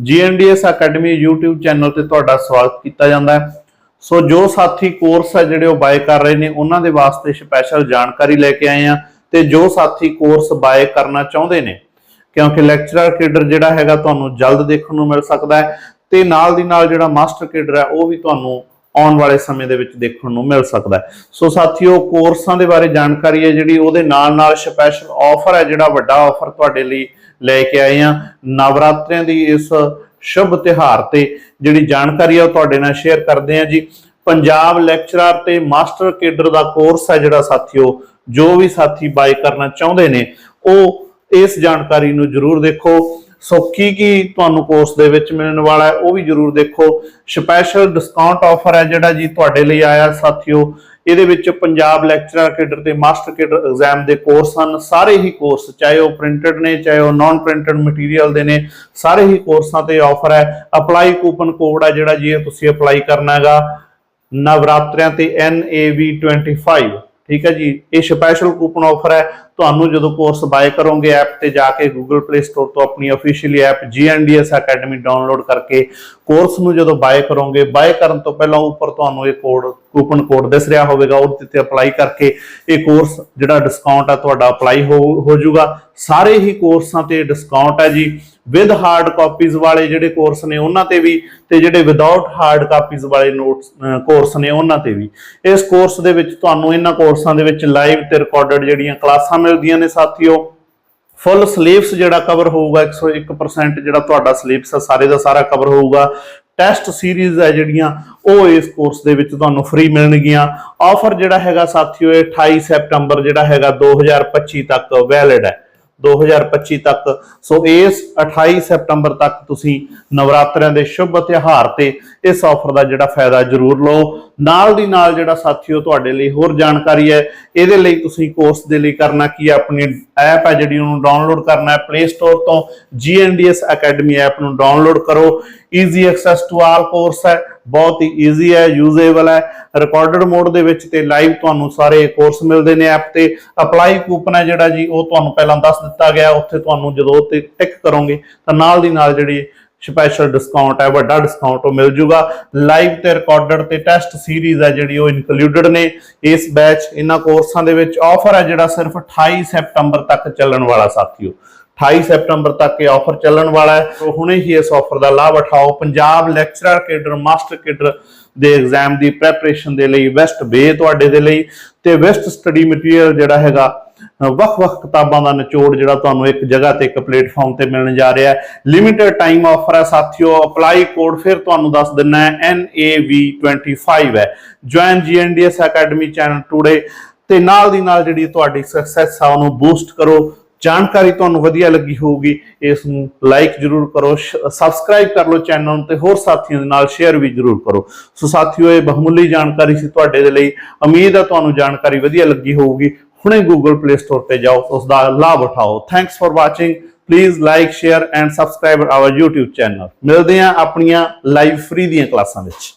GNDS academy YouTube channel ਤੇ ਤੁਹਾਡਾ ਸਵਾਗਤ ਕੀਤਾ ਜਾਂਦਾ ਹੈ। ਸੋ ਜੋ ਸਾਥੀ ਕੋਰਸ ਹੈ ਜਿਹੜੇ ਉਹ ਬਾਏ ਕਰ ਰਹੇ ਨੇ, ਉਹਨਾਂ ਦੇ ਵਾਸਤੇ ਸਪੈਸ਼ਲ ਜਾਣਕਾਰੀ ਲੈ ਕੇ ਆਏ ਆ ਤੇ ਜੋ ਸਾਥੀ ਕੋਰਸ ਬਾਏ ਕਰਨਾ ਚਾਹੁੰਦੇ ਨੇ, ਕਿਉਂਕਿ ਲੈਕਚਰਰ ਕੇਡਰ ਜਿਹੜਾ ਹੈਗਾ ਤੁਹਾਨੂੰ ਜਲਦ ਦੇਖਣ ਨੂੰ ਮਿਲ ਸਕਦਾ ਹੈ ਤੇ ਨਾਲ ਦੀ ਨਾਲ ਜਿਹੜਾ ਮਾਸਟਰ ਕੇਡਰ ਹੈ, ਉਹ ਵੀ ਤੁਹਾਨੂੰ ਆਉਣ ਵਾਲੇ ਸਮੇਂ ਦੇ ਵਿੱਚ ਦੇਖਣ ਨੂੰ ਮਿਲ ਸਕਦਾ ਹੈ। ਸੋ ਸਾਥੀਓ, ਕੋਰਸਾਂ ਦੇ ਬਾਰੇ ਜਾਣਕਾਰੀ ਹੈ ਜਿਹੜੀ ਉਹਦੇ ਨਾਲ ਨਾਲ ਸਪੈਸ਼ਲ ਆਫਰ ਹੈ, ਜਿਹੜਾ ਵੱਡਾ ਆਫਰ ਤੁਹਾਡੇ ਲਈ ਲੈ ਕੇ ਆਏ ਆ ਨਵਰਾਤਰਿਆਂ ਦੀ ਇਸ ਸ਼ੁਭ ਤਿਹਾਰ ਤੇ ਜਿਹੜੀ ਜਾਣਕਾਰੀ ਹੈ ਉਹ ਤੁਹਾਡੇ ਨਾਲ ਸ਼ੇਅਰ ਕਰਦੇ ਆ ਜੀ। ਪੰਜਾਬ ਲੈਕਚਰਰ ਤੇ ਮਾਸਟਰ ਕੇਡਰ ਦਾ ਕੋਰਸ ਹੈ ਜਿਹੜਾ ਸਾਥੀਓ, ਜੋ ਵੀ ਸਾਥੀ ਬਾਈ ਕਰਨਾ ਚਾਹੁੰਦੇ ਨੇ, ਉਹ ਇਸ ਜਾਣਕਾਰੀ ਨੂੰ ਜਰੂਰ ਦੇਖੋ। ਸੋ ਕੀ ਕੀ ਤੁਹਾਨੂੰ ਕੋਰਸ ਦੇ ਵਿੱਚ ਮਿਲਣ ਵਾਲਾ ਹੈ, ਉਹ ਵੀ ਜਰੂਰ ਦੇਖੋ। ਸਪੈਸ਼ਲ ਡਿਸਕਾਊਂਟ ਆਫਰ ਹੈ ਜਿਹੜਾ ਜੀ ਤੁਹਾਡੇ ਲਈ ਆਇਆ ਸਾਥੀਓ। ਇਹਦੇ ਵਿੱਚ ਪੰਜਾਬ ਲੈਕਚਰਰ ਕੇਡਰ ਤੇ ਮਾਸਟਰ ਕੇਡਰ ਐਗਜ਼ਾਮ ਦੇ ਕੋਰਸ ਹਨ। ਸਾਰੇ ਹੀ ਕੋਰਸ ਚਾਹੇ ਉਹ ਪ੍ਰਿੰਟਡ ਨੇ, ਚਾਹੇ ਉਹ ਨਾਨ ਪ੍ਰਿੰਟਡ ਮਟੀਰੀਅਲ ਦੇ ਨੇ, ਸਾਰੇ ਹੀ ਕੋਰਸਾਂ ਤੇ ਆਫਰ ਹੈ। ਅਪਲਾਈ ਕੂਪਨ ਕੋਡ ਹੈ ਜਿਹੜਾ ਜੀ ਇਹ ਤੁਸੀਂ ਅਪਲਾਈ ਕਰਨਾ ਹੈਗਾ। ਨਵਰਾਤਰਿਆਂ ਤੇ NAV25 ਠੀਕ ਹੈ ਜੀ। ਇਹ ਸਪੈਸ਼ਲ ਕੂਪਨ ਆਫਰ ਹੈ। ਤੁਹਾਨੂੰ ਜਦੋਂ ਕੋਰਸ ਬਾਏ ਕਰੋਗੇ ਐਪ ਤੇ ਜਾ ਕੇ Google Play Store ਤੋਂ ਆਪਣੀ officially app GNDS academy download ਕਰਕੇ ਕੋਰਸ ਨੂੰ ਜਦੋਂ ਬਾਏ ਕਰੋਗੇ ਬਾਏ ਕਰਨ ਤੋਂ ਪਹਿਲਾਂ ਉੱਪਰ ਤੁਹਾਨੂੰ ਇਹ ਕੋਡ ਕੂਪਨ ਕੋਡ ਦਿਸ ਰਿਹਾ ਹੋਵੇਗਾ ਉਹਦੇ ਤੇ ਅਪਲਾਈ ਕਰਕੇ ਇਹ ਕੋਰਸ ਜਿਹੜਾ ਡਿਸਕਾਊਂਟ ਆ ਤੁਹਾਡਾ ਅਪਲਾਈ ਹੋ ਹੋ ਜਾਊਗਾ। ਸਾਰੇ ਹੀ ਕੋਰਸਾਂ ਤੇ ਡਿਸਕਾਊਂਟ ਹੈ ਜੀ। ਵਿਦ ਹਾਰਡ ਕਾਪੀਜ਼ ਵਾਲੇ ਜਿਹੜੇ ਕੋਰਸ ਨੇ ਉਹਨਾਂ ਤੇ ਵੀ ਤੇ ਜਿਹੜੇ ਵਿਦਆਊਟ ਹਾਰਡ ਕਾਪੀਜ਼ ਵਾਲੇ ਨੋਟਸ ਕੋਰਸ ਨੇ ਉਹਨਾਂ ਤੇ ਵੀ। ਇਸ ਕੋਰਸ ਦੇ ਵਿੱਚ ਤੁਹਾਨੂੰ ਇਹਨਾਂ ਕੋਰਸਾਂ ਦੇ ਵਿੱਚ ਲਾਈਵ ਤੇ ਰਿਕਾਰਡਡ ਜਿਹੜੀਆਂ ਕਲਾਸਾਂ ਮਿਲਦੀਆਂ ਨੇ ਸਾਥੀਓ। ਫੁੱਲ ਸਿਲੇਬਸ ਜਿਹੜਾ ਕਵਰ ਹੋਊਗਾ 101% ਜਿਹੜਾ ਤੁਹਾਡਾ ਸਿਲੇਬਸ ਹੈ ਸਾਰੇ ਦਾ ਸਾਰਾ ਕਵਰ ਹੋਊਗਾ। ਟੈਸਟ ਸੀਰੀਜ਼ ਹੈ ਜਿਹੜੀਆਂ, ਉਹ ਇਸ ਕੋਰਸ ਦੇ ਵਿੱਚ ਤੁਹਾਨੂੰ ਫ੍ਰੀ ਮਿਲਣਗੀਆਂ। ਆਫਰ ਜਿਹੜਾ ਹੈਗਾ ਸਾਥੀਓ, ਇਹ 28 ਸੈਪਟੰਬਰ ਜਿਹੜਾ ਹੈਗਾ 2025 ਤੱਕ ਵੈਲਿਡ ਹੈ। 2025 ਤੱਕ। ਸੋ ਇਸ 28 ਸੈਪਟੰਬਰ ਤੱਕ ਤੁਸੀਂ ਨਵਰਾਤਰਿਆਂ ਦੇ ਸ਼ੁਭ ਤਿਉਹਾਰ ਤੇ ਇਸ ਆਫਰ ਦਾ ਜਿਹੜਾ ਫਾਇਦਾ ਜ਼ਰੂਰ ਲਓ। ਨਾਲ ਦੀ ਨਾਲ ਜਿਹੜਾ ਸਾਥੀਓ ਤੁਹਾਡੇ ਲਈ ਹੋਰ ਜਾਣਕਾਰੀ ਹੈ, ਇਹਦੇ ਲਈ ਤੁਸੀਂ ਕੋਰਸ ਦੇ ਲਈ ਕਰਨਾ ਕੀ ਹੈ, ਆਪਣੀ ਐਪ ਹੈ ਜਿਹੜੀ ਉਹਨੂੰ ਡਾਊਨਲੋਡ ਕਰਨਾ ਹੈ ਪਲੇ ਸਟੋਰ ਤੋਂ GNDS ਅਕੈਡਮੀ ਐਪ ਨੂੰ ਡਾਊਨਲੋਡ ਕਰੋ। Easy access to all course ਹੈ। ਬਹੁਤ ਹੀ ਈਜ਼ੀ ਹੈ ਯੂਜ਼ੇਬਲ ਹੈ। ਰਿਕਾਰਡਡ ਮੋਡ ਦੇ ਵਿੱਚ ਤੇ ਲਾਈਵ ਤੁਹਾਨੂੰ ਸਾਰੇ ਕੋਰਸ ਮਿਲਦੇ ਨੇ ਐਪ ਤੇ। ਅਪਲਾਈ ਕੂਪਨ ਹੈ ਜਿਹੜਾ ਜੀ, ਉਹ ਤੁਹਾਨੂੰ ਪਹਿਲਾਂ ਦੱਸ ਦਿੱਤਾ ਗਿਆ। ਉੱਥੇ ਤੁਹਾਨੂੰ ਜਦੋਂ ਉਹ ਤੇ ਟਿਕ ਕਰੋਗੇ, ਤਾਂ ਨਾਲ ਦੀ ਨਾਲ ਜਿਹੜੀ ਸਪੈਸ਼ਲ ਡਿਸਕਾਊਂਟ ਹੈ, ਵੱਡਾ ਡਿਸਕਾਊਂਟ ਉਹ ਮਿਲ ਜੂਗਾ। ਲਾਈਵ ਤੇ ਰਿਕਾਰਡਡ ਤੇ ਟੈਸਟ ਸੀਰੀਜ਼ ਹੈ ਜਿਹੜੀ, ਉਹ ਇਨਕਲੂਡਡ ਨੇ। ਇਸ ਬੈਚ ਇਹਨਾਂ ਕੋਰਸਾਂ ਦੇ ਵਿੱਚ ਆਫਰ ਹੈ ਜਿਹੜਾ ਸਿਰਫ 28 ਸੈਪਟੰਬਰ ਤੱਕ ਚੱਲਣ ਵਾਲਾ ਸਾਥੀਓ। 28 ਸੈਪਟੰਬਰ ਤੱਕ ਇਹ ਆਫਰ ਚੱਲਣ ਵਾਲਾ ਹੈ। ਸੋ ਹੁਣੇ ਹੀ ਇਸ ਆਫਰ ਦਾ ਲਾਭ ਉਠਾਓ। Punjab lecturer cadre master cadre ਦੇ ਐਗਜ਼ਾਮ ਦੀ ਪ੍ਰੈਪਰੇਸ਼ਨ ਦੇ ਲਈ ਵੈਸਟ ਵੇ ਤੁਹਾਡੇ ਦੇ ਲਈ ਤੇ ਵੈਸਟ ਸਟੱਡੀ ਮਟੀਰੀਅਲ ਜਿਹੜਾ ਹੈਗਾ ਵੱਖ-ਵੱਖ ਕਿਤਾਬਾਂ ਦਾ ਨਿਚੋੜ ਜਿਹੜਾ ਤੁਹਾਨੂੰ ਇੱਕ ਜਗ੍ਹਾ ਤੇ ਇੱਕ ਪਲੇਟਫਾਰਮ ਤੇ ਮਿਲਣ ਜਾ ਰਿਹਾ ਹੈ। ਲਿਮਿਟਿਡ ਟਾਈਮ ਆਫਰ ਹੈ ਸਾਥੀਓ। ਅਪਲਾਈ ਕੋਡ ਫਿਰ ਤੁਹਾਨੂੰ ਦੱਸ ਦਿੰਨਾ ਹੈ NAV25 ਹੈ। Join GNDS academy channel today ਤੇ ਨਾਲ ਦੀ ਨਾਲ ਜਿਹੜੀ ਤੁਹਾਡੀ ਸਕਸੈਸ ਆ, ਉਹਨੂੰ ਬੂਸਟ ਕਰੋ। ਜਾਣਕਾਰੀ ਤੁਹਾਨੂੰ ਵਧੀਆ ਲੱਗੀ ਹੋਊਗੀ, ਇਸ ਨੂੰ ਲਾਈਕ ਜਰੂਰ ਕਰੋ ਸਬਸਕ੍ਰਾਈਬ ਕਰ ਲਓ ਚੈਨਲ ਨੂੰ ਤੇ ਹੋਰ ਸਾਥੀਆਂ ਦੇ ਨਾਲ ਸ਼ੇਅਰ ਵੀ ਜਰੂਰ ਕਰੋ। ਸੋ ਸਾਥੀਓ, ਇਹ ਬਹੁਮੁੱਲੀ ਜਾਣਕਾਰੀ ਸੀ ਤੁਹਾਡੇ ਦੇ ਲਈ। ਉਮੀਦ ਹੈ ਤੁਹਾਨੂੰ ਜਾਣਕਾਰੀ ਵਧੀਆ ਲੱਗੀ ਹੋਊਗੀ। ਹੁਣੇ Google Play Store ਤੇ ਜਾਓ, ਉਸ ਦਾ ਲਾਭ ਉਠਾਓ। Thanks for watching please like share and subscribe our YouTube channel ਮਿਲਦੇ ਹਾਂ ਆਪਣੀਆਂ ਲਾਈਵ ਫ੍ਰੀ ਦੀਆਂ ਕਲਾਸਾਂ ਵਿੱਚ।